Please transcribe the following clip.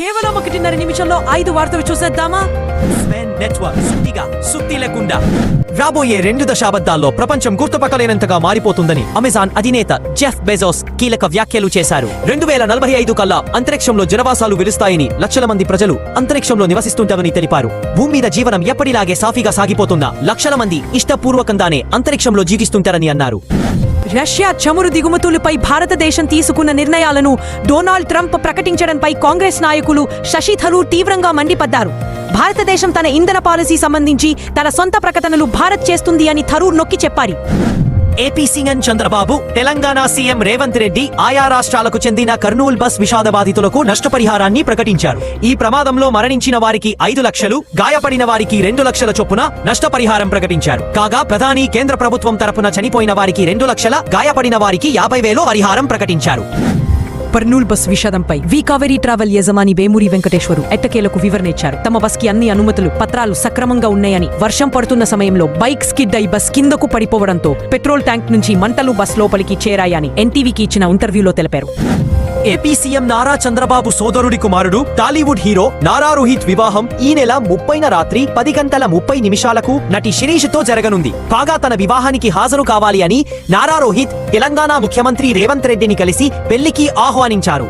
కేవలం ఒకటిన్నర నిమిషంలో ఐదు వార్తలు చూసేద్దామా? స్వెన్ నెట్వర్క్ సుత్తిగా సుత్తి లేకుండా. రాబోయే రెండు దశాబ్దాల్లో ప్రపంచం గుర్తుపట్టలేనంతగా మారిపోతుందని అమెజాన్ అధినేత జెఫ్ బెజోస్ కీలక వ్యాఖ్యలు చేశారు. రెండు వేల నలభై ఐదు కల్లా అంతరిక్షంలో జనవాసాలు విలుస్తాయని లక్షల మంది ప్రజలు అంతరిక్షంలో నివసిస్తుంటామని తెలిపారు. భూమి మీద జీవనం ఎప్పటిలాగే సాఫీగా సాగిపోతున్నా లక్షల మంది ఇష్టపూర్వకంగానే అంతరిక్షంలో జీవిస్తుంటారని అన్నారు. రష్యా చమురు దిగుమతులపై భారతదేశం తీసుకున్న నిర్ణయాలను డొనాల్డ్ ట్రంప్ ప్రకటించడంపై కాంగ్రెస్ నాయకులు శశి థరూర్ తీవ్రంగా మండిపడ్డారు. భారతదేశం తన ఇంధన పాలసీ సంబంధించి తన సొంత ప్రకటనలు భారత్ చేస్తుంది అని థరూర్ నొక్కి చెప్పారు. AP CM Chandrababu Telangana CM Revanth Reddy ఆయా రాష్ట్రాలకు చెందిన కర్నూల్ బస్ విషాద బాధితులకు నష్టపరిహారాన్ని ప్రకటించారు. ఈ ప్రమాదంలో మరణించిన వారికి ఐదు లక్షలు గాయపడిన వారికి రెండు లక్షల చొప్పున నష్టపరిహారం ప్రకటించారు. కాగా ప్రధాని కేంద్ర ప్రభుత్వం తరపున చనిపోయిన వారికి రెండు లక్షల గాయపడిన వారికి యాభై వేలు పరిహారం ప్రకటించారు. పర్నూల్ బస్ విషాదంపై. వి కావేరీ ట్రావెల్ యజమాని వేమూరి వెంకటేశ్వరు ఎట్టకేలకు వివరణ ఇచ్చారు తమ బస్కి అన్ని అనుమతులు పత్రాలు సక్రమంగా ఉన్నాయని వర్షం పడుతున్న సమయంలో బైక్ స్కిడ్ అయి బస్ కిందకు పడిపోవడంతో పెట్రోల్ ట్యాంక్ నుంచి మంటలు బస్ లోపలికి చేరాయని ఎన్టీవీకి ఇచ్చిన ఇంటర్వ్యూలో తెలిపారు. ఏపీ సీఎం నారా చంద్రబాబు సోదరుడి కుమారుడు టాలీవుడ్ హీరో నారా రోహిత్ వివాహం ఈ నెల ముప్పైన రాత్రి పది గంటల ముప్పై నిమిషాలకు నటి శిరీష్తో జరగనుంది. కాగా తన వివాహానికి హాజరు కావాలి అని నారా రోహిత్ తెలంగాణ ముఖ్యమంత్రి రేవంత్ రెడ్డిని కలిసి పెళ్ళికి ఆహ్వానించారు.